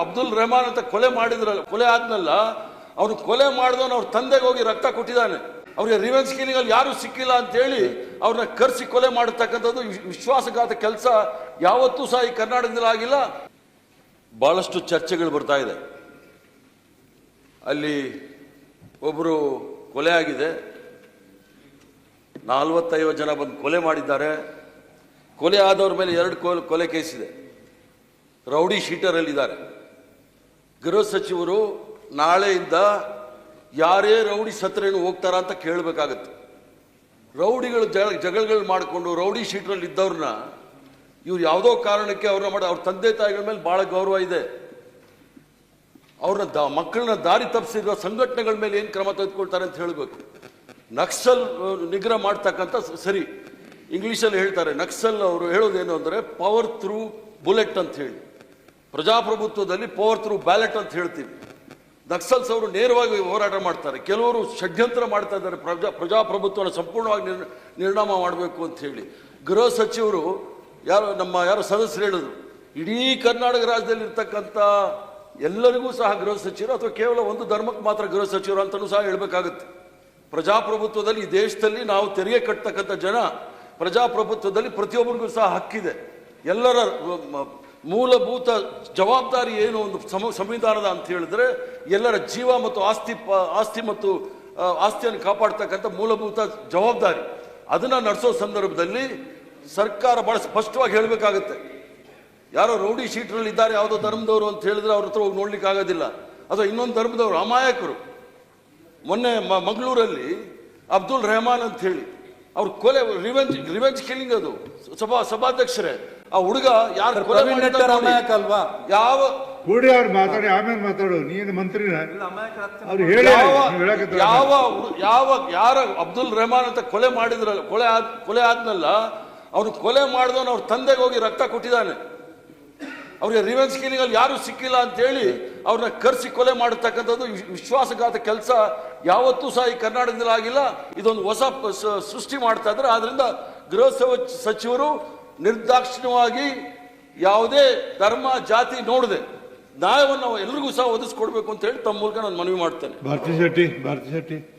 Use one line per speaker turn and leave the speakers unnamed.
ಅಬ್ದುಲ್ ರೆಹಮಾನ್ ಅಂತ ಕೊಲೆ ಮಾಡಿದ್ರಲ್ಲ, ಕೊಲೆ ಆದ್ನಲ್ಲ, ಅವನು ಕೊಲೆ ಮಾಡಿದವನು ಅವ್ರ ತಂದೆಗೆ ಹೋಗಿ ರಕ್ತ ಕೊಟ್ಟಿದ್ದಾನೆ. ಅವ್ರಿಗೆ ರಿವೆನ್ಸ್ ಕಿಲಿಂಗ್ ಅಲ್ಲಿ ಯಾರು ಸಿಕ್ಕಿಲ್ಲ ಅಂತ ಹೇಳಿ ಅವ್ರನ್ನ ಕರೆಸಿ ಕೊಲೆ ಮಾಡತಕ್ಕಂಥದ್ದು ವಿಶ್- ವಿಶ್ವಾಸಘಾತ ಕೆಲಸ ಯಾವತ್ತೂ ಸಹ ಈ ಕರ್ನಾಟಕದಲ್ಲಿ ಆಗಿಲ್ಲ. ಬಹಳಷ್ಟು ಚರ್ಚೆಗಳು ಬರ್ತಾ ಇದೆ. ಅಲ್ಲಿ ಒಬ್ಬರು ಕೊಲೆ ಆಗಿದೆ. ನಾಲ್ವತ್ತೈವತ್ತು ಜನ ಬಂದು ಕೊಲೆ ಮಾಡಿದ್ದಾರೆ. ಕೊಲೆ ಆದವ್ರ ಮೇಲೆ ಎರಡು ಕೊಲೆ ಕೊಲೆ ಕೇಸಿದೆ ರೌಡಿ ಶೀಟರಲ್ಲಿದ್ದಾರೆ ಗೃಹ ಸಚಿವರು ನಾಳೆಯಿಂದ ಯಾರೇ ರೌಡಿ ಸತ್ರೇನು ಹೋಗ್ತಾರ ಅಂತ ಕೇಳಬೇಕಾಗತ್ತೆ. ರೌಡಿಗಳು ಜಗಳ ಜಗಳಗಳು ಮಾಡಿಕೊಂಡು ರೌಡಿ ಶೀಟ್ರಲ್ಲಿ ಇದ್ದವ್ರನ್ನ ಇವ್ರು ಯಾವುದೋ ಕಾರಣಕ್ಕೆ ಅವ್ರನ್ನ ಮಾಡಿ ಅವ್ರ ತಂದೆ ತಾಯಿಗಳ ಮೇಲೆ ಭಾಳ ಗೌರವ ಇದೆ. ಅವ್ರನ್ನ ದ, ಮಕ್ಕಳನ್ನ ದಾರಿ ತಪ್ಪಿಸಿರುವ ಸಂಘಟನೆಗಳ ಮೇಲೆ ಏನು ಕ್ರಮ ತೆಗೆದುಕೊಳ್ತಾರೆ ಅಂತ ಹೇಳಬೇಕು. ನಕ್ಸಲ್ ನಿಗ್ರಹ ಮಾಡ್ತಕ್ಕಂಥ ಸರಿ, ಇಂಗ್ಲೀಷಲ್ಲಿ ಹೇಳ್ತಾರೆ, ನಕ್ಸಲ್ ಅವರು ಹೇಳೋದೇನು ಅಂದರೆ ಪವರ್ ಥ್ರೂ ಬುಲೆಟ್ ಅಂತ ಹೇಳಿ. ಪ್ರಜಾಪ್ರಭುತ್ವದಲ್ಲಿ ಪವರ್ ಥ್ರೂ ಬ್ಯಾಲೆಟ್ ಅಂತ ಹೇಳ್ತೀವಿ. ನಕ್ಸಲ್ಸ್ ಅವರು ನೇರವಾಗಿ ಹೋರಾಟ ಮಾಡ್ತಾರೆ. ಕೆಲವರು ಷಡ್ಯಂತ್ರ ಮಾಡ್ತಾ ಇದ್ದಾರೆ. ಪ್ರಜಾ, ಪ್ರಜಾಪ್ರಭುತ್ವನ ಸಂಪೂರ್ಣವಾಗಿ ನಿರ್ ನಿರ್ಣಾಮ ಮಾಡಬೇಕು ಅಂತ ಹೇಳಿ. ಗೃಹ ಸಚಿವರು ಯಾರು, ನಮ್ಮ ಯಾರು ಸದಸ್ಯರು ಹೇಳಿದ್ರು, ಇಡೀ ಕರ್ನಾಟಕ ರಾಜ್ಯದಲ್ಲಿ ಇರ್ತಕ್ಕಂಥ ಎಲ್ಲರಿಗೂ ಸಹ ಗೃಹ ಸಚಿವರು ಅಥವಾ ಕೇವಲ ಒಂದು ಧರ್ಮಕ್ಕೆ ಮಾತ್ರ ಗೃಹ ಸಚಿವರು ಅಂತಲೂ ಸಹ ಹೇಳಬೇಕಾಗುತ್ತೆ. ಪ್ರಜಾಪ್ರಭುತ್ವದಲ್ಲಿ ಈ ದೇಶದಲ್ಲಿ ನಾವು ತೆರಿಗೆ ಕಟ್ತಕ್ಕಂಥ ಜನ ಪ್ರಜಾಪ್ರಭುತ್ವದಲ್ಲಿ ಪ್ರತಿಯೊಬ್ಬರಿಗೂ ಸಹ ಹಕ್ಕಿದೆ. ಎಲ್ಲರ ಮೂಲಭೂತ ಜವಾಬ್ದಾರಿ ಏನು ಒಂದು ಸಮ, ಸಂವಿಧಾನದ ಅಂತ ಹೇಳಿದ್ರೆ, ಎಲ್ಲರ ಜೀವ ಮತ್ತು ಆಸ್ತಿ ಆಸ್ತಿ ಮತ್ತು ಆಸ್ತಿಯನ್ನು ಕಾಪಾಡ್ತಕ್ಕಂಥ ಮೂಲಭೂತ ಜವಾಬ್ದಾರಿ. ಅದನ್ನ ನಡೆಸೋ ಸಂದರ್ಭದಲ್ಲಿ ಸರ್ಕಾರ ಭಾಳ ಸ್ಪಷ್ಟವಾಗಿ ಹೇಳಬೇಕಾಗುತ್ತೆ. ಯಾರೋ ರೌಡಿ ಶೀಟ್ರಲ್ಲಿ ಇದ್ದಾರೆ, ಯಾವುದೋ ಧರ್ಮದವರು ಅಂತ ಹೇಳಿದ್ರೆ ಅವ್ರ ಹತ್ರ ಹೋಗಿ ನೋಡ್ಲಿಕ್ಕೆ ಆಗೋದಿಲ್ಲ. ಅಥವಾ ಇನ್ನೊಂದು ಧರ್ಮದವರು ಅಮಾಯಕರು. ಮೊನ್ನೆ ಮಂಗಳೂರಲ್ಲಿ ಅಬ್ದುಲ್ ರೆಹಮಾನ್ ಅಂತ ಹೇಳಿ ಅವ್ರ ಕೊಲೆ ರಿವೆಂಜ್ ರಿವೆಂಜ್ ಕಿಲ್ಲಿಂಗ್ ಅದು. ಸಭಾ ಸಭಾಧ್ಯಕ್ಷರೇ ಆ ಹುಡುಗ ಯಾರು ಕೊಲೆ
ಅಲ್ವಾ?
ಯಾವ
ಕೂಡಿ ಅವ್ರು ಮಾತಾಡಿ ಆಮೇಲೆ ಮಾತಾಡು. ನೀನು ಮಂತ್ರಿ ಅವ್ರು ಹೇಳಿ
ಯಾವ ಯಾವ ಯಾರ ಅಬ್ದುಲ್ ರೆಹಮಾನ್ ಅಂತ ಕೊಲೆ ಮಾಡಿದ್ರಲ್ಲ ಕೊಲೆ ಆದ್ ಕೊಲೆ ಆದ್ನಲ್ಲ ಅವ್ರು ಕೊಲೆ ಮಾಡಿದವನು ಅವ್ರ ತಂದೆಗೆ ಹೋಗಿ ರಕ್ತ ಕೊಟ್ಟಿದ್ದಾನೆ. ಅವ್ರಿಗೆ ರಿವೆನ್ಸ್ ಕಿಲಿಂಗ್ ಅಲ್ಲಿ ಯಾರು ಸಿಕ್ಕಿಲ್ಲ ಅಂತ ಹೇಳಿ ಅವ್ರನ್ನ ಕರೆಸಿ ಕೊಲೆ ಮಾಡತಕ್ಕಂಥದ್ದು ವಿಶ್- ವಿಶ್ವಾಸಘಾತ ಕೆಲಸ ಯಾವತ್ತೂ ಸಹ ಈ ಕರ್ನಾಟಕದಲ್ಲಿ ಆಗಿಲ್ಲ. ಇದೊಂದು ಹೊಸ ಸೃಷ್ಟಿ ಮಾಡ್ತಾ ಇದ್ದಾರೆ. ಆದ್ರಿಂದ ಗೃಹ ಸಚಿವರು ನಿರ್ದಾಕ್ಷಿಣ್ಯವಾಗಿ ಯಾವುದೇ ಧರ್ಮ, ಜಾತಿ ನೋಡದೆ ನ್ಯಾಯವನ್ನು ಎಲ್ರಿಗೂ ಸಹ ಒದಗಿಸ್ಕೊಡ್ಬೇಕು ಅಂತ ಹೇಳಿ ತಮ್ಮ ಮೂಲಕ ನಾನು ಮನವಿ ಮಾಡ್ತೇನೆ.
ಭಾರತಿ ಶೆಟ್ಟಿ ಭಾರತಿ ಶೆಟ್ಟಿ.